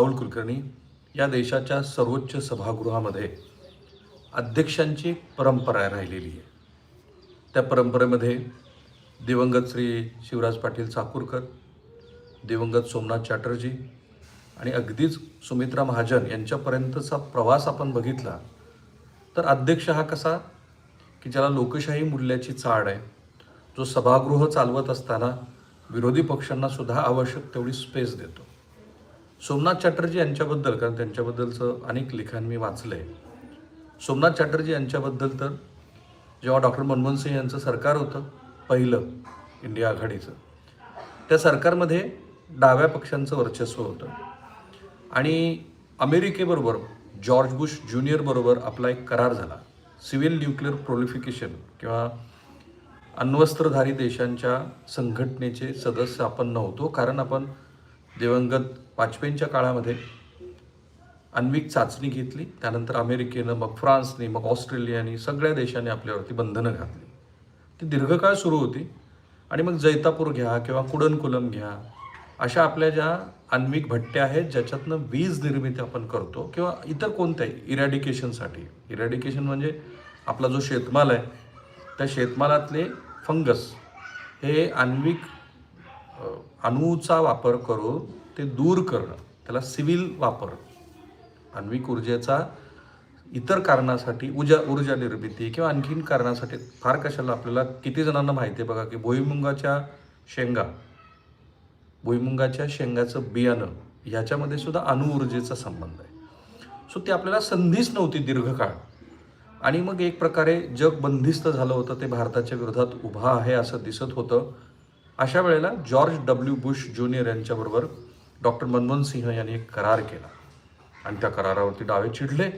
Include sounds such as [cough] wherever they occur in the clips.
राहुल कुलकर्णी या देशाच्या सर्वोच्च सभागृहामध्ये अध्यक्षांची परंपरा राहिलेली आहे. त्या परंपरेमध्ये दिवंगत श्री शिवराज पाटील चाकूरकर दिवंगत सोमनाथ चॅटर्जी आणि अगदीच सुमित्रा महाजन यांच्यापर्यंतचा प्रवास आपण बघितला तर अध्यक्ष हा कसा? की ज्याला लोकशाही मूल्याची चाळ आहे जो सभागृह चालवत असताना विरोधी पक्षांना सुद्धा आवश्यक तेवढी स्पेस देतो. सोमनाथ चॅटर्जी यांच्याबद्दल कारण त्यांच्याबद्दलचं अनेक लिखाण मी वाचलं आहे सोमनाथ चॅटर्जी यांच्याबद्दल तर जेव्हा डॉक्टर मनमोहन सिंग यांचं सरकार होतं पहिलं इंडिया आघाडीचं त्या सरकारमध्ये डाव्या पक्षांचं वर्चस्व होतं. आणि अमेरिकेबरोबर जॉर्ज बुश ज्युनियरबरोबर आपला एक करार झाला. सिव्हिल न्यूक्लिअर प्रोलिफिकेशन किंवा अण्वस्त्रधारी देशांच्या संघटनेचे सदस्य आपण नव्हतो कारण आपण दिवंगत वाजपेयींच्या काळामध्ये आण्विक चाचणी घेतली. त्यानंतर अमेरिकेनं मग फ्रान्सने मग ऑस्ट्रेलियाने सगळ्या देशांनी आपल्यावरती बंधनं घातली. ती दीर्घकाळ सुरू होती. आणि मग जैतापूर घ्या किंवा कुडनकुलम घ्या अशा आपल्या ज्या आण्विक भट्ट्या आहेत ज्याच्यातनं वीज निर्मिती आपण करतो किंवा इतर कोणत्याही इरॅडिकेशनसाठी. इरॅडिकेशन म्हणजे आपला जो शेतमाल आहे त्या शेतमालातले फंगस हे आण्विक अणूचा वापर करून ते दूर करणं त्याला सिव्हिल वापर. आण्विक ऊर्जेचा इतर कारणासाठी ऊर्जा ऊर्जा निर्मिती किंवा आणखीन कारणासाठी फार कशाला आपल्याला किती जणांना माहिती आहे बघा की भुईमुंगाच्या शेंगा भुईमुंगाच्या शेंगाचं बियाणं ह्याच्यामध्ये सुद्धा अणुऊर्जेचा संबंध आहे. सो ती आपल्याला संधीच नव्हती दीर्घकाळ. आणि मग एक प्रकारे जग बंदिस्त झालं होतं ते भारताच्या विरोधात उभा आहे असं दिसत होतं. अशा वेळेला जॉर्ज डब्ल्यू बुश ज्युनियर यांच्याबरोबर डॉक्टर मनमोहन सिंह यांनी एक करार केला. आणि त्या करारावरती डावे चिडले.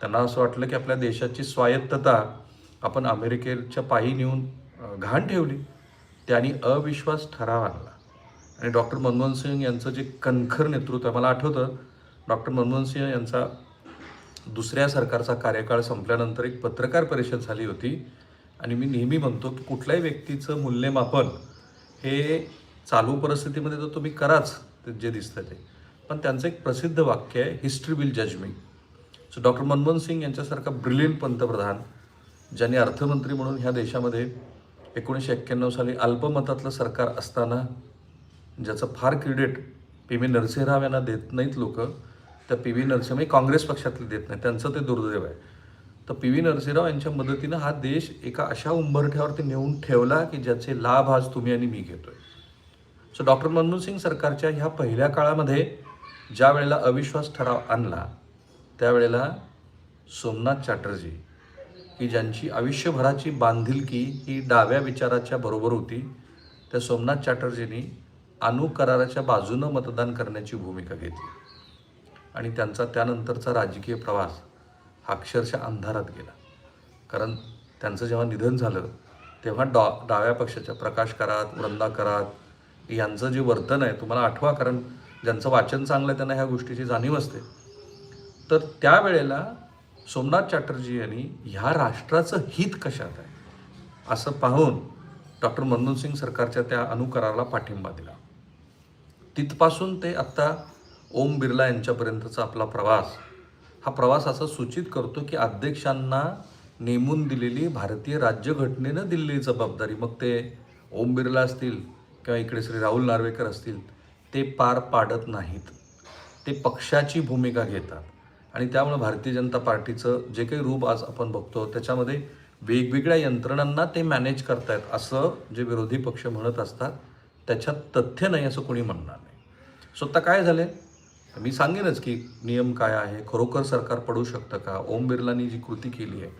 त्यांना असं वाटलं की आपल्या देशाची स्वायत्तता आपण अमेरिकेच्या पायी नेऊन घाण ठेवली. त्यांनी अविश्वास ठराव आणला. आणि डॉक्टर मनमोहन सिंग यांचं जे कणखर नेतृत्व आहे मला आठवतं डॉक्टर मनमोहन सिंह यांचा दुसऱ्या सरकारचा कार्यकाळ संपल्यानंतर एक पत्रकार परिषद झाली होती. आणि मी नेहमी म्हणतो की कुठल्याही व्यक्तीचं मूल्यमापन हे चालू परिस्थितीमध्ये तर तुम्ही कराच ते जे दिसतं ते. पण त्यांचं एक प्रसिद्ध वाक्य आहे हिस्ट्री विल जज me so doctor Manmohan Singh यांच्यासारखा ब्रिलियंट पंतप्रधान ज्यांनी अर्थमंत्री म्हणून ह्या देशामध्ये एकोणीसशे एक्क्याण्णव साली अल्पमतातलं सरकार असताना ज्याचं फार क्रेडिट पी व्ही नरसिंहराव यांना देत नाहीत लोक तर पी व्ही नरसिंह म्हणजे काँग्रेस पक्षातले देत नाही त्यांचं ते दुर्दैव आहे. तर पी व्ही नरसिंहराव यांच्या मदतीनं हा देश एका अशा उंबरठ्यावरती नेऊन ठेवला की ज्याचे लाभ आज तुम्ही आणि मी घेतोय. सो डॉक्टर मनमोहन सिंग सरकारच्या ह्या पहिल्या काळामध्ये ज्या वेळेला अविश्वास ठराव आणला त्यावेळेला सोमनाथ चॅटर्जी की ज्यांची आयुष्यभराची बांधिलकी ही डाव्या विचाराच्या बरोबर होती त्या सोमनाथ चॅटर्जींनी अणु कराराच्या बाजूनं मतदान करण्याची भूमिका घेतली. आणि त्यांचा त्यानंतरचा राजकीय प्रवास हा अक्षरशः अंधारात गेला. कारण त्यांचं जेव्हा निधन झालं तेव्हा डॉ डाव्या पक्षाच्या प्रकाश करात वृंदा करात यांचं जे वर्तन आहे तुम्हाला आठवा कारण ज्यांचं वाचन चांगलं आहे त्यांना ह्या गोष्टीची जाणीव असते. तर त्यावेळेला सोमनाथ चॅटर्जी यांनी ह्या राष्ट्राचं हित कशात आहे असं पाहून डॉक्टर मनमोहन सिंग सरकारच्या त्या अनुकराराला पाठिंबा दिला. तिथपासून ते आत्ता ओम बिर्ला यांच्यापर्यंतचा आपला प्रवास हा प्रवास असं सूचित करतो की अध्यक्षांना नेमून दिलेली भारतीय राज्यघटनेनं दिलेली जबाबदारी. मग ते ओम बिर्ला असतील किंवा इकडे श्री राहुल नार्वेकर असतील ते पार पाडत नाहीत. ते पक्षाची भूमिका घेतात. आणि त्यामुळे भारतीय जनता पार्टीचं जे काही रूप आज आपण बघतो त्याच्यामध्ये वेगवेगळ्या यंत्रणांना ते मॅनेज करतायत असं जे विरोधी पक्ष म्हणत असतात त्याच्यात तथ्य नाही असं कोणी म्हणणार नाही. स्वतः काय झाले मी सांगेनच की नियम काय आहे? खरोखर सरकार पडू शकतं का? ओम बिर्लानी जी कृती केली आहे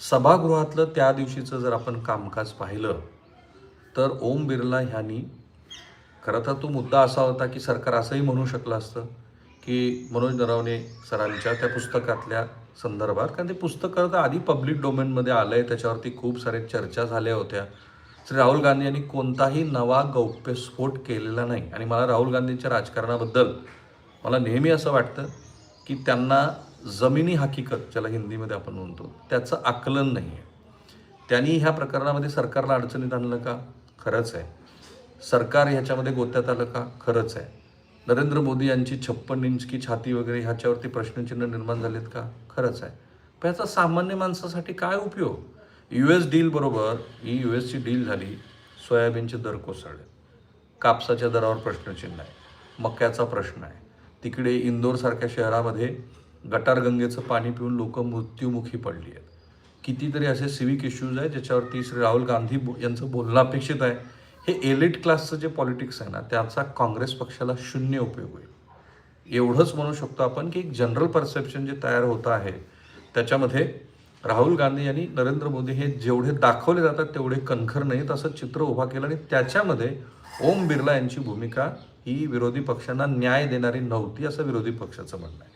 सभागृहातलं त्या दिवशीचं जर आपण कामकाज पाहिलं तर ओम बिर्ला ह्यांनी खरं तर तो मुद्दा असा होता की सरकार असंही म्हणू शकलं असतं की मनोज नरवणे सरांच्या त्या पुस्तकातल्या संदर्भात कारण ते पुस्तकं तर आधी पब्लिक डोमेनमध्ये आलं आहे त्याच्यावरती खूप सारे चर्चा झाल्या होत्या. श्री राहुल गांधी यांनी कोणताही नवा गौप्यस्फोट केलेला नाही. आणि मला राहुल गांधींच्या राजकारणाबद्दल मला नेहमी असं वाटतं की त्यांना जमिनी हकीकत ज्याला हिंदीमध्ये आपण म्हणतो त्याचं आकलन नाही आहे. त्यांनी ह्या प्रकरणामध्ये सरकारला अडचणीत आणलं का? खरंच आहे. सरकार ह्याच्यामध्ये गोत्यात आलं का? खरंच आहे. नरेंद्र मोदी यांची छप्पन इंच की छाती वगैरे ह्याच्यावरती प्रश्नचिन्ह निर्माण झालेत का? खरंच आहे. पण याचा सामान्य माणसासाठी काय उपयोग? यू एस डीलबरोबर ही यू एसची डील झाली सोयाबीनचे दर कोसळले. कापसाच्या दरावर प्रश्नचिन्ह आहे. मक्याचा प्रश्न आहे. तिकडे इंदोरसारख्या शहरामध्ये गटारगंगेचं पाणी पिऊन लोक मृत्युमुखी पडली आहेत. कितीतरी असे सिविक इश्यूज आहेत ज्याच्यावरती श्री राहुल गांधी बो- यांचं बोलणं अपेक्षित आहे. हे एलिट क्लासचं जे पॉलिटिक्स आहे ना त्याचा काँग्रेस पक्षाला शून्य उपयोग होईल. एवढंच म्हणू शकतो आपण की एक जनरल परसेप्शन जे तयार होतं आहे त्याच्यामध्ये राहुल गांधी यांनी नरेंद्र मोदी हे जेवढे दाखवले जातात तेवढे कणखर नाहीत असं चित्र उभा केलं आणि त्याच्यामध्ये ओम बिर्ला यांची भूमिका ही विरोधी पक्षांना न्याय देणारी नव्हती असं विरोधी पक्षाचं म्हणणं आहे.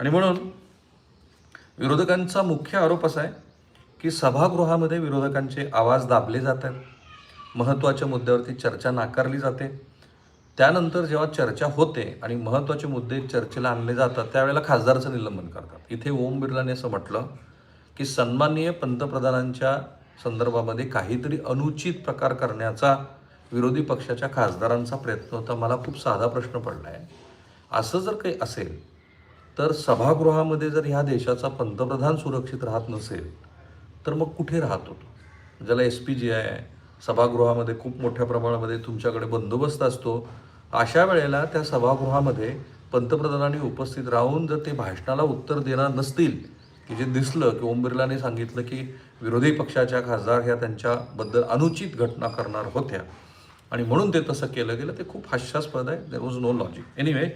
आणि म्हणून विरोधकांचा मुख्य आरोप असा आहे की सभागृहामध्ये विरोधकांचे आवाज दाबले जात आहेत महत्त्वाच्या मुद्द्यावरती चर्चा नाकारली जाते. त्यानंतर जेव्हा चर्चा होते आणि महत्त्वाचे मुद्दे चर्चेला आणले जातात त्यावेळेला खासदारचं निलंबन करतात. इथे ओम बिर्लाने असं म्हटलं की सन्माननीय पंतप्रधानांच्या संदर्भामध्ये काहीतरी अनुचित प्रकार करण्याचा विरोधी पक्षाच्या खासदारांचा प्रयत्न होता. मला खूप साधा प्रश्न पडला आहे असं जर काही असेल तर सभागृहामध्ये जर ह्या देशाचा पंतप्रधान सुरक्षित राहत नसेल तर मग कुठे राहत होतो ज्याला एस पी जी आहे सभागृहामध्ये खूप मोठ्या प्रमाणामध्ये तुमच्याकडे बंदोबस्त असतो. अशा वेळेला त्या सभागृहामध्ये पंतप्रधानांनी उपस्थित राहून जर ते भाषणाला उत्तर देणार नसतील की जे दिसलं की ओम बिर्लाने सांगितलं की विरोधी पक्षाच्या खासदार ह्या त्यांच्याबद्दल अनुचित घटना करणार होत्या आणि म्हणून ते तसं केलं गेलं ते खूप हास्यास्पद आहे. There was no logic anyway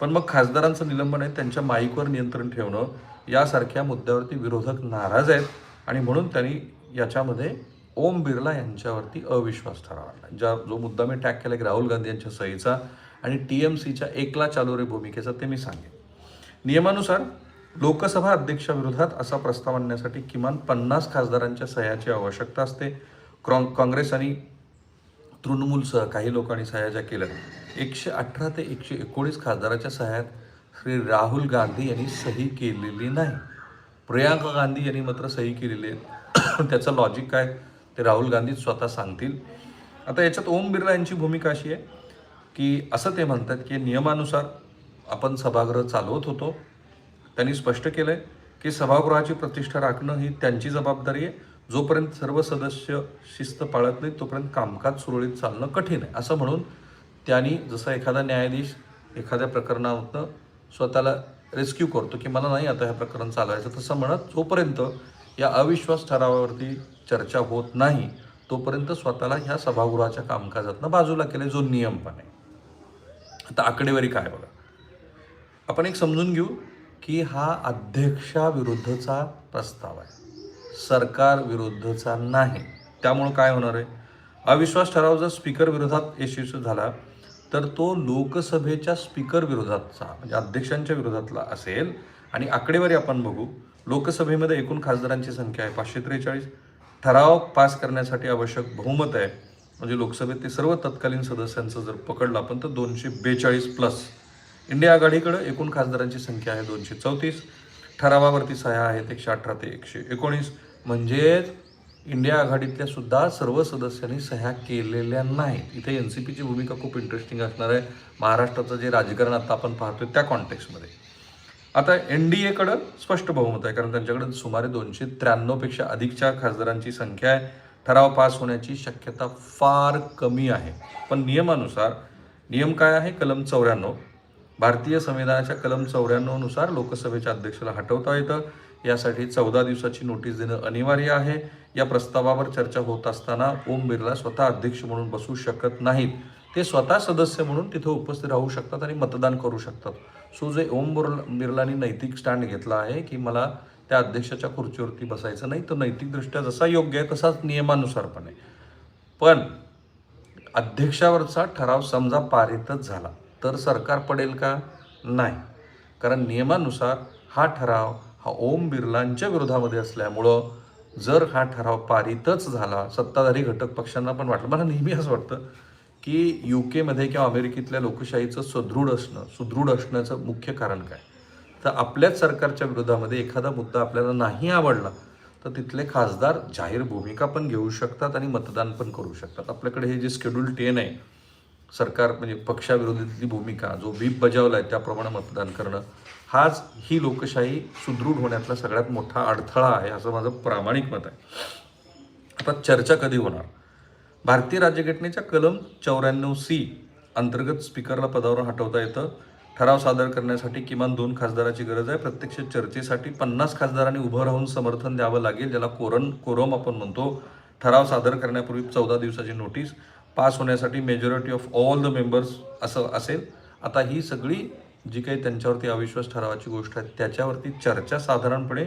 पण मग खासदारांचं निलंबन आहे त्यांच्या माईकवर नियंत्रण ठेवणं यासारख्या मुद्द्यावरती विरोधक नाराज आहेत आणि म्हणून त्यांनी याच्यामध्ये ओम बिर्ला यांच्यावरती अविश्वास ठराव आणला. ज्या जो मुद्दा मी टॅग केला की राहुल गांधी यांच्या सहीचा आणि टी एम सीच्या एकला चालू रे भूमिकेचा ते मी सांगेन. नियमानुसार लोकसभा अध्यक्षाविरोधात असा प्रस्ताव आणण्यासाठी किमान पन्नास खासदारांच्या सह्याची आवश्यकता असते. क्रॉ- काँग्रेस आणि तृणमूलसह काही लोकांनी सह्या केल्या एकशे अठरा ते एकशे एकोणीस खासदाराच्या सहाय्यात श्री राहुल गांधी यांनी सही केलेली नाही. प्रियांका गांधी यांनी मात्र सही केलेली आहे. [coughs] त्याचं लॉजिक काय? ते राहुल गांधीच स्वतः सांगतील. आता याच्यात ओम बिर्ला यांची भूमिका अशी आहे की असं ते म्हणतात की नियमानुसार आपण सभागृह चालवत होतो. त्यांनी स्पष्ट केलं आहे की सभागृहाची प्रतिष्ठा राखणं ही त्यांची जबाबदारी आहे. जोपर्यंत सर्व सदस्य शिस्त पाळत नाहीत तोपर्यंत कामकाज सुरळीत चालणं कठीण आहे. असं म्हणून त्यांनी जसा एखादा न्यायाधीश एखाद्या प्रकरणातनं स्वतःला रेस्क्यू करतो की मला नाही आता हे प्रकरण चालवायचं तसं म्हणत जोपर्यंत या अविश्वास ठरावावरती चर्चा होत नाही तोपर्यंत स्वतःला ह्या सभागृहाच्या कामकाजातनं बाजूला केले जो नियम पण आहे. आता आकडेवारी काय बघा? आपण एक समजून घेऊ की हा अध्यक्षाविरुद्धचा प्रस्ताव आहे. सरकार विरुद्धचा नाही. त्यामुळं काय होणार आहे? अविश्वास ठराव जर स्पीकर विरोधात यशस्वी झाला तर तो लोकसभेच्या स्पीकर विरोधातचा म्हणजे अध्यक्षांच्या विरोधातला असेल. आणि आकडेवारी आपण बघू. लोकसभेमध्ये एकूण खासदारांची संख्या आहे पाचशे त्रेचाळीस. ठराव पास करण्यासाठी आवश्यक बहुमत आहे. म्हणजे लोकसभेत ते सर्व तत्कालीन सदस्यांचं जर पकडलं आपण तर दोनशे बेचाळीस प्लस. इंडिया आघाडीकडं एकूण खासदारांची संख्या आहे दोनशे चौतीस. ठरावावरती सह्या आहेत एकशे अठरा ते एकशे एकोणीस. म्हणजेच इंडिया आघाडीतल्या सुद्धा सर्व सदस्यांनी सह्या केलेल्या नाहीत. इथे एन सी पीची भूमिका खूप इंटरेस्टिंग असणार आहे. महाराष्ट्राचं जे राजकारण आता आपण पाहतोय त्या कॉन्टेक्स्टमध्ये आता एन डी एकडं स्पष्ट बहुमत आहे कारण त्यांच्याकडे सुमारे दोनशे त्र्याण्णवपेक्षा अधिकच्या खासदारांची संख्या आहे. ठराव पास होण्याची शक्यता फार कमी आहे. पण नियमानुसार नियम काय आहे? कलम चौऱ्याण्णव. भारतीय संविधानाच्या कलम चौऱ्याण्णवनुसार लोकसभेच्या अध्यक्षाला हटवता येतं. यासाठी चौदा दिवसाची नोटीस देणं अनिवार्य आहे. या प्रस्तावावर चर्चा होत असताना ओम बिर्ला स्वतः अध्यक्ष म्हणून बसू शकत नाहीत. ते स्वतः सदस्य म्हणून तिथे उपस्थित राहू शकतात आणि मतदान करू शकतात. सो जे ओम बिर्ला बिर्लानी नैतिक स्टँड घेतला आहे की मला त्या अध्यक्षाच्या खुर्चीवरती बसायचं नाही. तर नैतिकदृष्ट्या जसा योग्य आहे तसाच नियमानुसार पण आहे. पण अध्यक्षावरचा ठराव समजा पारितच झाला तर सरकार पडेल का? नाही. कारण नियमानुसार हा ठराव हा ओम बिर्लांच्या विरोधामध्ये असल्यामुळं जर हा ठराव पारितच झाला सत्ताधारी घटक पक्षांना पण वाटलं. मला नेहमी असं वाटतं की यू केमध्ये किंवा अमेरिकेतल्या लोकशाहीचं सुदृढ असणं सुदृढ असण्याचं मुख्य कारण काय? तर आपल्याच सरकारच्या विरोधामध्ये एखादा मुद्दा आपल्याला नाही आवडला तर तिथले खासदार जाहीर भूमिका पण घेऊ शकतात आणि मतदान पण करू शकतात. आपल्याकडे हे जे स्केड्यूल टेन आहे सरकार म्हणजे पक्षाविरोधातली भूमिका जो व्हीप बजावला आहे त्याप्रमाणे मतदान करणं हाच ही लोकशाही सुदृढ होण्यातला सगळ्यात मोठा अडथळा आहे असं माझं प्रामाणिक मत आहे. आता चर्चा कधी होणार? भारतीय राज्यघटनेच्या कलम चौऱ्याण्णव सी अंतर्गत स्पीकरला पदावरून हटवता येतं. ठराव सादर करण्यासाठी किमान दोन खासदाराची गरज आहे. प्रत्यक्ष चर्चेसाठी पन्नास खासदारांनी उभं राहून समर्थन द्यावं लागेल ज्याला कोरन कोरम आपण म्हणतो. ठराव सादर करण्यापूर्वी चौदा दिवसाची नोटीस पास होण्यासाठी majority of all the members असं असेल. आता ही सगळी जी काही त्यांच्यावरती अविश्वास ठरावाची गोष्ट आहे त्याच्यावरती चर्चा साधारणपणे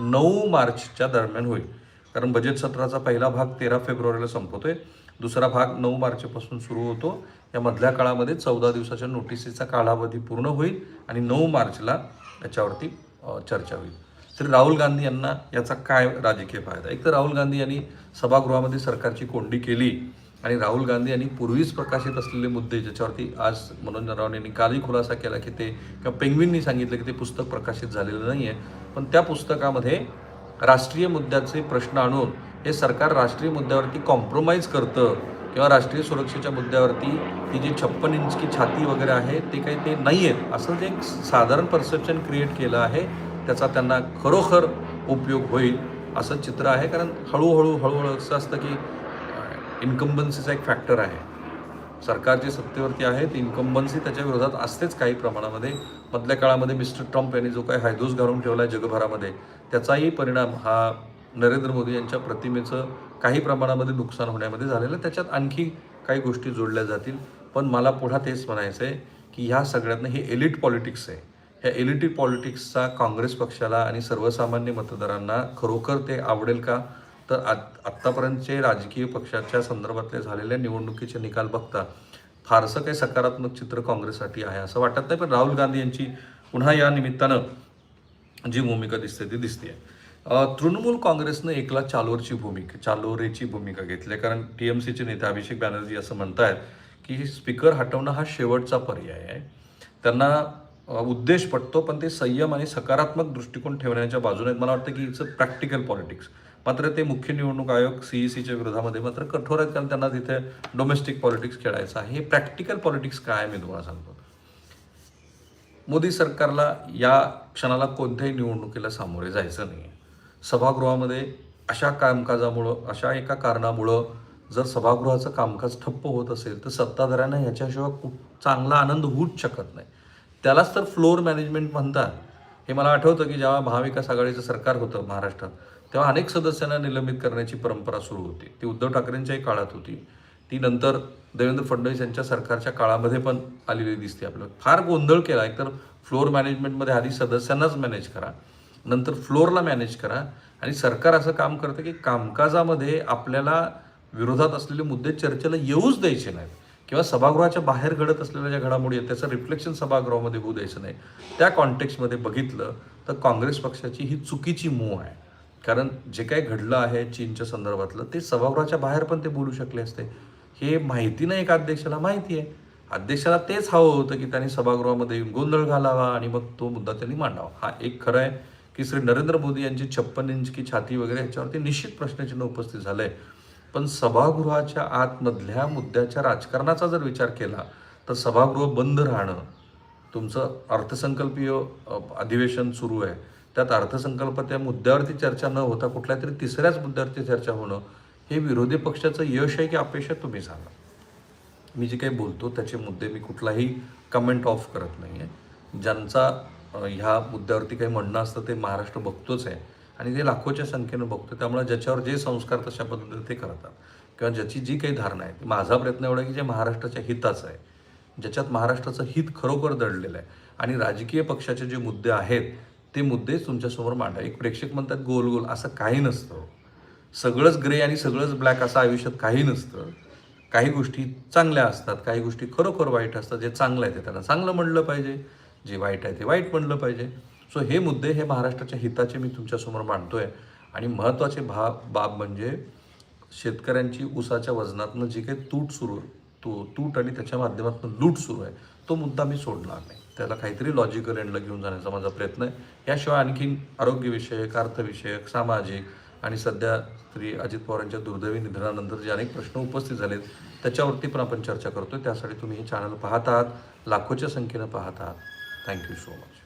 नऊ मार्चच्या दरम्यान होईल. कारण बजेट सत्राचा पहिला भाग तेरा फेब्रुवारीला संपवतोय दुसरा भाग नऊ मार्चपासून सुरू होतो. या मधल्या काळामध्ये चौदा दिवसाच्या नोटिसीचा कालावधी पूर्ण होईल आणि नऊ मार्चला याच्यावरती चर्चा होईल. तरी राहुल गांधी यांना याचा काय राजकीय फायदा? एक तर राहुल गांधी यांनी सभागृहामध्ये सरकारची कोंडी केली. आणि राहुल गांधी यांनी पूर्वीच प्रकाशित असलेले मुद्दे ज्याच्यावरती आज मनोज नरवणे यांनी कालही खुलासा केला की ते किंवा पेंग्विननी सांगितलं की ते पुस्तक प्रकाशित झालेलं नाही आहे पण त्या पुस्तकामध्ये राष्ट्रीय मुद्द्याचे प्रश्न आणून हे सरकार राष्ट्रीय मुद्द्यावरती कॉम्प्रोमाइज करतं किंवा राष्ट्रीय सुरक्षेच्या मुद्द्यावरती ही जी छप्पन इंचकी छाती वगैरे आहे ते काही ते नाही आहेत असं जे एक साधारण परसेप्शन क्रिएट केलं आहे त्याचा त्यांना खरोखर उपयोग होईल असं चित्र आहे. कारण हळूहळू हळूहळू असं असतं की इन्कम्बन्सीचा एक फॅक्टर आहे. सरकार जे सत्तेवरती आहे ते इन्कम्बन्सी त्याच्या विरोधात असतेच काही प्रमाणामध्ये. मधल्या काळामध्ये मिस्टर ट्रम्प यांनी जो काही हायदोस घालून ठेवला आहे जगभरामध्ये त्याचाही परिणाम हा नरेंद्र मोदी यांच्या प्रतिमेचं काही प्रमाणामध्ये नुकसान होण्यामध्ये झालेलं आहे. त्याच्यात आणखी काही गोष्टी जोडल्या जातील. पण मला पुढा तेच म्हणायचं आहे की ह्या सगळ्यातनं हे एलिट पॉलिटिक्स आहे. ह्या एलिटी पॉलिटिक्सचा काँग्रेस पक्षाला आणि सर्वसामान्य मतदारांना खरोखर ते आवडेल का? तर आत आत्तापर्यंतचे राजकीय पक्षाच्या संदर्भातले झालेल्या निवडणुकीचे निकाल बघता फारसं काही सकारात्मक चित्र काँग्रेससाठी आहे असं वाटत नाही पण राहुल गांधी यांची पुन्हा या निमित्तानं जी भूमिका दिसते ती दिसते तृणमूल काँग्रेसनं एकला चालोरची भूमिका चालोरेची भूमिका घेतली आहे कारण टी एम सीचे नेते अभिषेक बॅनर्जी असं म्हणतायत की स्पीकर हटवणं हा शेवटचा पर्याय आहे. त्यांना उद्देश पटतो पण ते संयम आणि सकारात्मक दृष्टिकोन ठेवण्याच्या बाजूने मला वाटतं की इट्स अ प्रॅक्टिकल पॉलिटिक्स. मात्र ते मुख्य निवडणूक आयोग सीई सीच्या विरोधामध्ये मात्र कठोर आहेत कारण त्यांना तिथे डोमेस्टिक पॉलिटिक्स खेळायचं आहे. हे प्रॅक्टिकल पॉलिटिक्स काय आहे मी तुम्हाला सांगतो. मोदी सरकारला या क्षणाला कोणत्याही निवडणुकीला सामोरे जायचं नाही सभागृहामध्ये अशा कामकाजामुळं अशा एका कारणामुळं जर सभागृहाचं कामकाज ठप्प होत असेल तर सत्ताधाऱ्यांना ह्याच्याशिवाय खूप चांगला आनंद होऊच शकत नाही. त्यालाच तर फ्लोअर मॅनेजमेंट म्हणतात. हे मला आठवतं की जेव्हा महाविकास आघाडीचं सरकार होतं महाराष्ट्रात तेव्हा अनेक सदस्यांना निलंबित करण्याची परंपरा सुरू होती. ती उद्धव ठाकरेंच्याही काळात होती. ती नंतर देवेंद्र फडणवीस यांच्या सरकारच्या काळामध्ये पण आलेली दिसते आपल्याला. फार गोंधळ केला. एकतर फ्लोअर मॅनेजमेंटमध्ये आधी सदस्यांनाच मॅनेज करा. नंतर फ्लोअरला मॅनेज करा. आणि सरकार असं काम करतं की कामकाजामध्ये आपल्याला विरोधात असलेले मुद्दे चर्चेला येऊच द्यायचे नाहीत. किंवा सभागृहाच्या बाहेर घडत असलेल्या ज्या घडामोडी आहेत त्याचं रिफ्लेक्शन सभागृहामध्ये होऊ द्यायचं नाही. त्या कॉन्टेक्स्टमध्ये बघितलं तर काँग्रेस पक्षाची ही चुकीची मूव आहे. कारण जे काही घडलं आहे चीनच्या संदर्भातलं ते सभागृहाच्या बाहेर पण ते बोलू शकले असते. हे माहिती नाही एका अध्यक्षाला माहिती आहे. अध्यक्षाला तेच हवं होतं की त्यांनी सभागृहामध्ये येऊन गोंधळ घालावा आणि मग तो मुद्दा त्यांनी मांडावा. हा एक खरं आहे की श्री नरेंद्र मोदी यांची छप्पन इंच की छाती वगैरे ह्याच्यावरती निश्चित प्रश्नचिन्ह उपस्थित झालं आहे पण सभागृहाच्या आतमधल्या मुद्द्याच्या राजकारणाचा जर विचार केला तर सभागृह बंद राहणं तुमचं अर्थसंकल्पीय अधिवेशन सुरू आहे. त्यात अर्थसंकल्प त्या मुद्द्यावरती चर्चा न होता कुठल्या तरी तिसऱ्याच मुद्द्यावरती चर्चा होणं हे विरोधी पक्षाचं यश आहे की अपेक्षा तुम्ही सांगा. मी जे काही बोलतो त्याचे मुद्दे मी कुठलाही कमेंट ऑफ करत नाही आहे ज्यांचा ह्या मुद्द्यावरती काही म्हणणं असतं ते महाराष्ट्र बघतोच आहे. आणि ते लाखोच्या संख्येनं बघतो त्यामुळे ज्याच्यावर जे संस्कार तशा पद्धतीने ते करतात. किंवा ज्याची जी काही धारणा आहे माझा प्रयत्न एवढा की जे महाराष्ट्राच्या हिताचं आहे ज्याच्यात महाराष्ट्राचं हित खरोखर दडलेलं आहे. आणि राजकीय पक्षाचे जे मुद्दे आहेत ते मुद्दे तुमच्यासमोर मांडा. एक प्रेक्षक म्हणतात गोल गोल. असं काही नसतं. सगळंच ग्रे आणि सगळंच ब्लॅक असं आयुष्यात काही नसतं. काही गोष्टी चांगल्या असतात काही गोष्टी खरोखर वाईट असतात. जे चांगलं आहे ते त्यांना चांगलं म्हणलं पाहिजे. जे वाईट आहे ते वाईट म्हणलं पाहिजे. सो हे मुद्दे हे महाराष्ट्राच्या हिताचे मी तुमच्यासमोर मांडतोय. आणि महत्त्वाचे भा बाब म्हणजे शेतकऱ्यांची ऊसाच्या वजनातनं जी काही तूट सुरू तो तूट आणि त्याच्या माध्यमातून लूट सुरू आहे तो मुद्दा मी सोडणार नाही. त्याला काहीतरी लॉजिकल एंडला घेऊन जाण्याचा माझा प्रयत्न आहे. याशिवाय आणखीन आरोग्यविषयक अर्थविषयक सामाजिक आणि सध्या श्री अजित पवारांच्या दुर्दैवी निधनानंतर जे अनेक प्रश्न उपस्थित झालेत त्याच्यावरती पण आपण चर्चा करतो त्यासाठी तुम्ही हे चॅनल पाहत आहात लाखोच्या संख्येनं पाहत आहात. Thank you so much